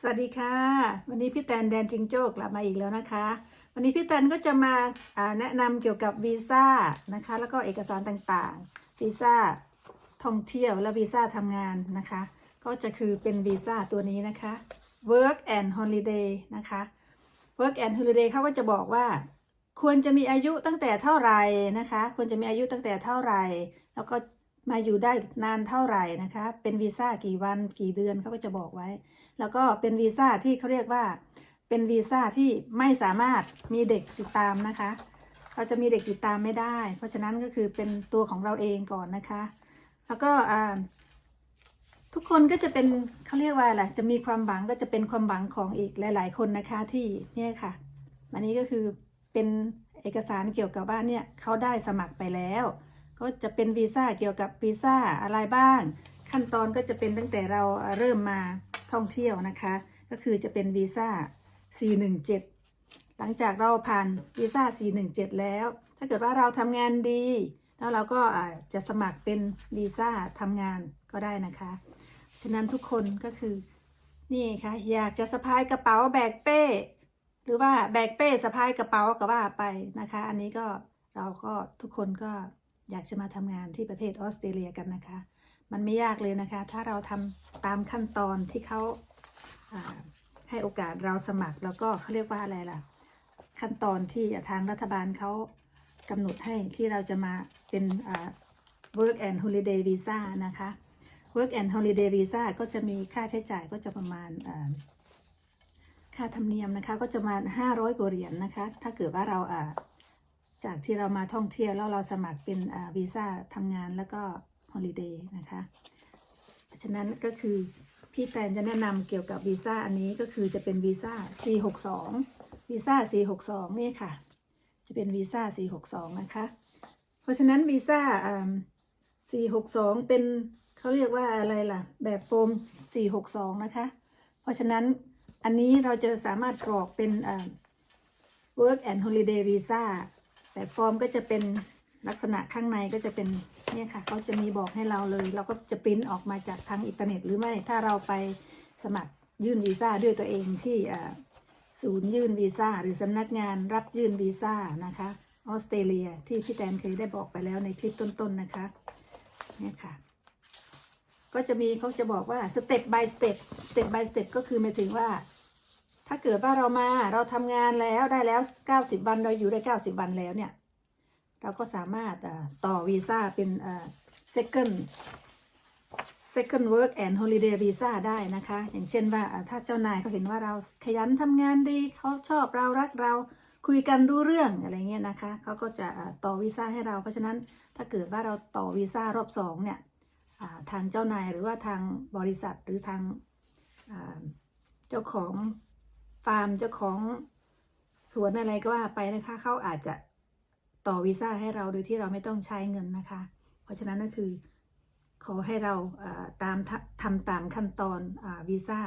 สวัสดีค่ะ วันนี้พี่แตนแดนจิงโจ้กลับมาอีกแล้วนะคะ วันนี้พี่แตนก็จะมาแนะนำเกี่ยวกับวีซ่านะคะ แล้วก็เอกสารต่างๆวีซ่าท่องเที่ยวและวีซ่าทำงานนะคะ ก็จะคือเป็นวีซ่าตัวนี้นะคะ work and holiday นะคะ work and holiday เขาก็จะบอกว่า ควรจะมีอายุตั้งแต่เท่าไหร่นะคะ ควรจะมีอายุตั้งแต่เท่าไหร่ แล้วก็มาอยู่ได้นานเท่าไหร่นะคะ เป็นวีซ่ากี่วันกี่เดือนเขาก็จะบอกไว้ แล้วก็เป็นวีซ่าที่เขาเรียกว่า เป็นวีซ่าที่ไม่สามารถมีเด็กติดตามนะคะเราจะมีเด็กติดตามไม่ได้ เพราะฉะนั้นก็คือเป็นตัวของเราเองก่อนนะคะ แล้วก็ทุกคนก็จะเป็นเขาเรียกว่าอะไรจะมีความหวังก็จะเป็นความหวังของอีกหลาย ๆ คนนะคะที่เนี่ยค่ะ อันนี้ก็คือเป็นเอกสารเกี่ยวกับว่าเนี่ยเขาได้สมัครไปแล้ว ก็จะเป็นวีซ่าเกี่ยวกับวีซ่าอะไรบ้าง ขั้นตอนก็จะเป็นตั้งแต่เราเริ่มมา ท่องเที่ยวนะคะ ก็คือจะเป็นวีซ่า 417 หลังจากเราผ่านวีซ่า 417 แล้ว ถ้าเกิดว่าเราทำงานดี แล้วเราก็จะสมัครเป็นวีซ่าทำงานก็ได้นะคะ ฉะนั้นทุกคนก็คือนี่ค่ะอยากจะสะพายกระเป๋าแบกเป้ หรือว่าแบกเป้สะพายกระเป๋าก็ว่าไปนะคะ อันนี้ก็เราก็ทุกคนก็อยากจะมาทำงานที่ประเทศออสเตรเลียกันนะคะ มันไม่ยากเลยนะคะ ถ้าเราทำตามขั้นตอนที่เขาาให้โอกาสเราสมัครแล้วก็เขาเรียกว่าอะไรล่ะ ขั้นตอนที่ทางรัฐบาลเขากำหนดให้ที่เราจะมาเป็น work and holiday visa นะคะ work and holiday visa ก็จะมีค่าใช้จ่ายก็จะประมาณาค่าธรรมเนียมนะคะก็จะประมาณ500กว่าเหรียญนะคะ ถ้าเกิดว่าเราาจากที่เรามาท่องเที่ยวแล้วเราสมัครเป็นวีซ่าทำงานแล้วก็ ฮอลิเดย์นะคะ เพราะฉะนั้นก็คือพี่แตนจะแนะนำเกี่ยวกับวีซ่าอันนี้ก็คือจะเป็นวีซ่า C62 วีซ่า C62 นี่ค่ะ จะเป็นวีซ่า C62 นะคะ เพราะฉะนั้นวีซ่าอ่า C62 เป็นเขาเรียกว่าอะไรล่ะ แบบโฟม 462 นะคะ เพราะฉะนั้นอันนี้เราจะสามารถกรอกเป็นอ่า work and holiday visa แบบฟอร์มก็จะเป็น ลักษณะข้างในก็จะเป็นเนี่ยค่ะเขาจะมีบอกให้เราเลย เราก็จะปริ้นออกมาจากทางอินเทอร์เน็ต หรือไม่ถ้าเราไปสมัครยื่นวีซ่าด้วยตัวเองที่ศูนย์ยื่นวีซ่าหรือสำนักงานรับยื่นวีซ่านะคะออสเตรเลียที่พี่แตนเคยได้บอกไปแล้วในคลิปต้นๆนะคะเนี่ยค่ะ ก็จะมีเขาจะบอกว่าสเต็ป by สเต็ปสเต็ป by สเต็ปก็คือหมายถึงว่า ถ้าเกิดว่าเรามาเราทำงานแล้วได้แล้ว 90 วันเราอยู่ได้ 90 วันแล้วเนี่ย เราก็สามารถต่อวีซ่าเป็น second second work and holiday visa ได้นะคะ อย่างเช่นว่าถ้าเจ้านายเขาเห็นว่าเราขยันทำงานดีเขาชอบเรารักเราคุยกันรู้เรื่องอะไรเงี้ยนะคะเขาก็จะต่อวีซ่าให้เรา เพราะฉะนั้นถ้าเกิดว่าเราต่อวีซ่ารอบสองเนี่ยทางเจ้านายหรือว่าทางบริษัทหรือทางเจ้าของฟาร์มเจ้าของสวนอะไรก็ว่าไปนะคะเขาอาจจะ ต่อวีซ่าให้เราโดยที่เราไม่ต้องใช้เงินนะคะ เพราะฉะนั้นก็คือ ขอให้เราตามทำตามขั้นตอนอวีซ่า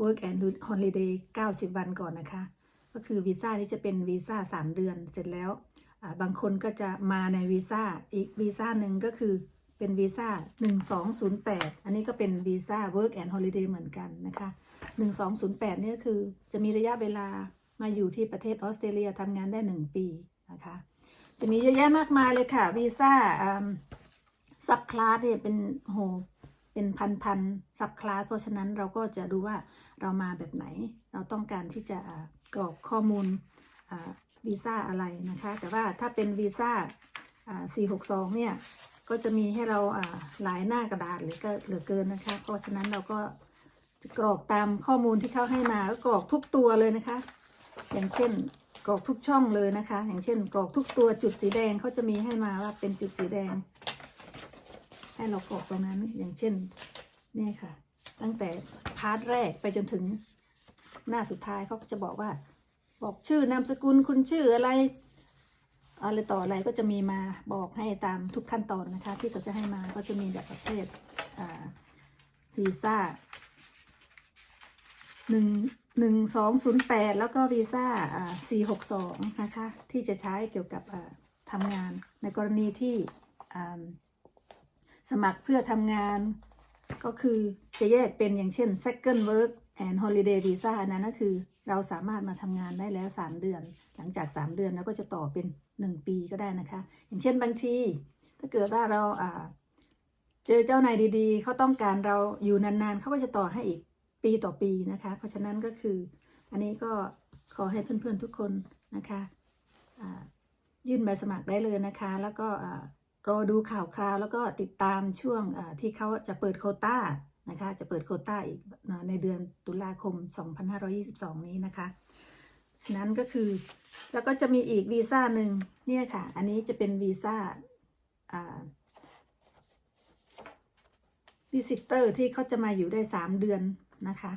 work and holiday 90 วันก่อนนะคะ ก็คือวีซ่าที่จะเป็นวีซ่า3 เดือนเสร็จแล้ว บางคนก็จะมาในวีซ่าอีกวีซ่าหนึ่งก็คือเป็นวีซ่า 1208 อันนี้ก็เป็นวีซ่า work and holiday เหมือนกันนะคะ 1208นี่ก็คือจะมีระยะเวลามาอยู่ที่ประเทศออสเตรเลียทำงานได้ 1 ปีนะคะ จะมีเยอะแยะมากมายเลยค่ะวีซ่าซับคลาสเนี่ยเป็นโหเป็นพันพันซับคลาสเพราะฉะนั้นเราก็จะดูว่าเรามาแบบไหน เราต้องการที่จะกรอกข้อมูลวีซ่าอะไรนะคะ แต่ว่าถ้าเป็นวีซ่า462 เนี่ย ก็จะมีให้เราหลายหน้ากระดาษเลยก็เหลือเกินนะคะ เพราะฉะนั้นเราก็จะกรอกตามข้อมูลที่เขาให้มาก็กรอกทุกตัวเลยนะคะ อย่างเช่น กรอกทุกช่องเลยนะคะ อย่างเช่น กรอกทุกตัวจุดสีแดงเขาจะมีให้มาว่าเป็นจุดสีแดง ให้เรากรอกตรงนั้นอย่างเช่นนี่ค่ะ ตั้งแต่พาร์ทแรกไปจนถึงหน้าสุดท้ายเขาก็จะบอกว่า บอกชื่อนามสกุลคุณชื่ออะไรอะไรต่ออะไรก็จะมีมาบอกให้ตามทุกขั้นตอนนะคะ ที่เขาจะให้มาก็จะมีแบบประเภทวีซ่าหนึ่ง หนึ่งสองศูนย์แปดแล้วก็วีซ่าสี่หกสองนะคะ ที่จะใช้เกี่ยวกับอ่าทำงาน ในกรณีที่อ่าสมัครเพื่อทำงาน ก็คือจะแยกเป็นอย่างเช่น second work and holiday visa นนั้นก็คือเราสามารถมาทำงานได้แล้ว 3 เดือน หลังจาก 3 เดือนแล้วก็จะต่อเป็น 1 ปีก็ได้นะคะ อย่างเช่นบางที ถ้าเกิดว่าเราอ่าเจอเจ้านายดีๆเขาต้องการเราอยู่นานๆเขาก็จะต่อให้อีก ปีต่อปีนะคะ เพราะฉะนั้นก็คือ อันนี้ก็ขอให้เพื่อนๆทุกคนนะคะยื่นใบสมัครได้เลยนะคะ แล้วก็รอดูข่าวคราวแล้วก็ติดตามช่วงที่เขาจะเปิดโคต้านะคะ จะเปิดโคต้าอีกในเดือนตุลาคม 2522 นี้นะคะ ฉะนั้นก็คือแล้วก็จะมีอีกวีซ่าหนึ่งเนี่ยค่ะ อันนี้จะเป็นวีซ่าวิสิเตอร์ที่เขาจะมาอยู่ได้สามเดือน นะคะ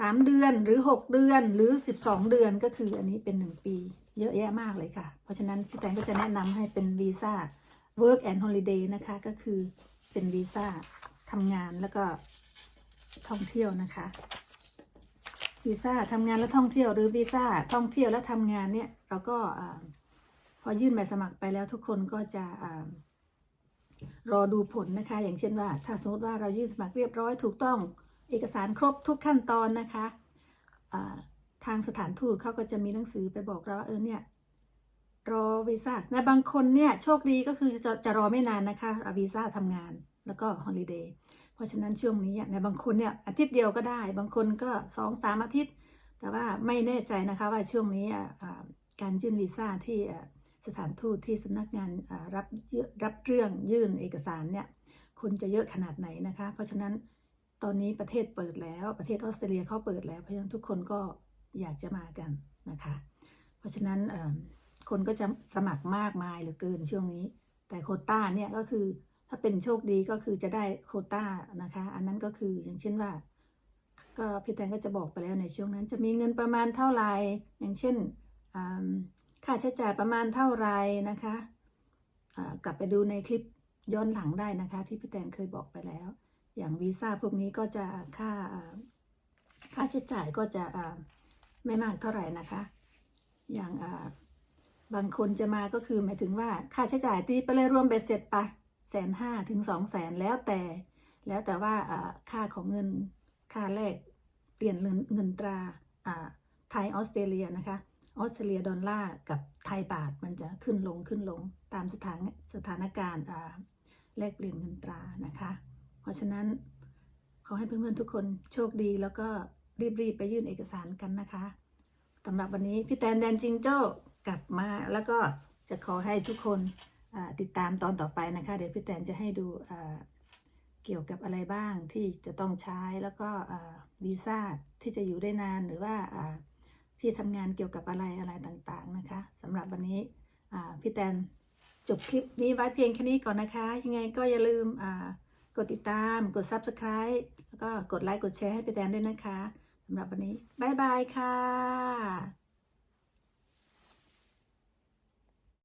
สามเดือนหรือหกเดือนหรือสิบสองเดือนก็คืออันนี้เป็นหนึ่งปี เยอะแยะมากเลยค่ะ เพราะฉะนั้นพี่แตงก็จะแนะนำให้เป็นวีซ่า work and holiday นะคะ ก็คือเป็นวีซ่าทำงานแล้วก็ท่องเที่ยวนะคะวีซ่าทำงานและท่องเที่ยวหรือวีซ่าท่องเที่ยวและทำงานเนี่ยเราก็พอยื่นใบสมัครไปแล้วทุกคนก็จะรอดูผลนะคะ อย่างเช่นว่า ถ้าสมมติว่าเรายื่นสมัครเรียบร้อยถูกต้อง เอกสารครบทุกขั้นตอนนะคะทางสถานทูตเขาก็จะมีหนังสือไปบอกเราว่าเออเนี่ยรอวีซ่าในบางคนเนี่ยโชคดีก็คือจะจะรอไม่นานนะคะวีซ่าทำงานแล้วก็ฮอลิเดย์เพราะฉะนั้นช่วงนี้ในบางคนเนี่ยอาทิตย์เดียวก็ได้ บางคนก็สองสามอาทิตย์ แต่ว่าไม่แน่ใจนะคะว่าช่วงนี้การยื่นวีซ่าที่สถานทูตที่สำนักงานรับรับเรื่องยื่นเอกสารเนี่ยคนจะเยอะขนาดไหนนะคะ เพราะฉะนั้น ตอนนี้ประเทศเปิดแล้วประเทศออสเตรเลียเขาเปิดแล้วเพราะฉะนั้นทุกคนก็อยากจะมากันนะคะ เพราะฉะนั้นคนก็จะสมัครมากมายเหลือเกินช่วงนี้ แต่โคต้าเนี่ยก็คือถ้าเป็นโชคดีก็คือจะได้โคต้านะคะ อันนั้นก็คืออย่างเช่นว่า ก็พี่แตงก็จะบอกไปแล้วในช่วงนั้น จะมีเงินประมาณเท่าไหร่อย่างเช่นค่าใช้จ่ายประมาณเท่าไหร่นะคะกลับไปดูในคลิปย้อนหลังได้นะคะ ที่พี่แตงเคยบอกไปแล้ว อย่างวีซ่าพวกนี้ก็จะค่าค่าใช้จ่ายก็จะไม่มากเท่าไหร่นะคะ อย่างบางคนจะมาก็คือหมายถึงว่าค่าใช้จ่ายที่ไปเลยรวมเบ็ดเสร็จไปแสนห้าถึงสองแสนแล้วแต่ แล้วแต่ว่าค่าของเงินค่าแรกเปลี่ยนเงินตราไทยออสเตรเลียนะคะออสเตรเลียดอลลาร์กับไทยบาทมันจะขึ้นลงขึ้นลงตามสถานสถานการณ์แลกเปลี่ยนเงินตรานะคะ ราะฉะนั้นขอให้เพื่อนๆทุกคนโชคดีแล้วก็รีบๆไปยื่นเอกสารกันนะคะสำหรับวันนี้พี่แตนแดนจิงโจ้กลับมาแล้วก็จะขอให้ทุกคนติดตามตอนต่อไปนะคะ เดี๋ยวพี่แตนจะให้ดูเกี่ยวกับอะไรบ้างที่จะต้องใช้แล้วก็วีซ่าที่จะอยู่ได้นานหรือว่าที่ทำงานเกี่ยวกับอะไรอะไรต่างๆนะคะสำหรับวันนี้พี่แตนจบคลิปนี้ไว้เพียงแค่นี้ก่อนนะคะ ยังไงก็อย่าลืมอ่า กดติดตาม กด subscribe แล้วก็กดไลค์ กดแชร์ให้พี่แตนด้วยนะคะสำหรับวันนี้ บ๊ายบายค่ะ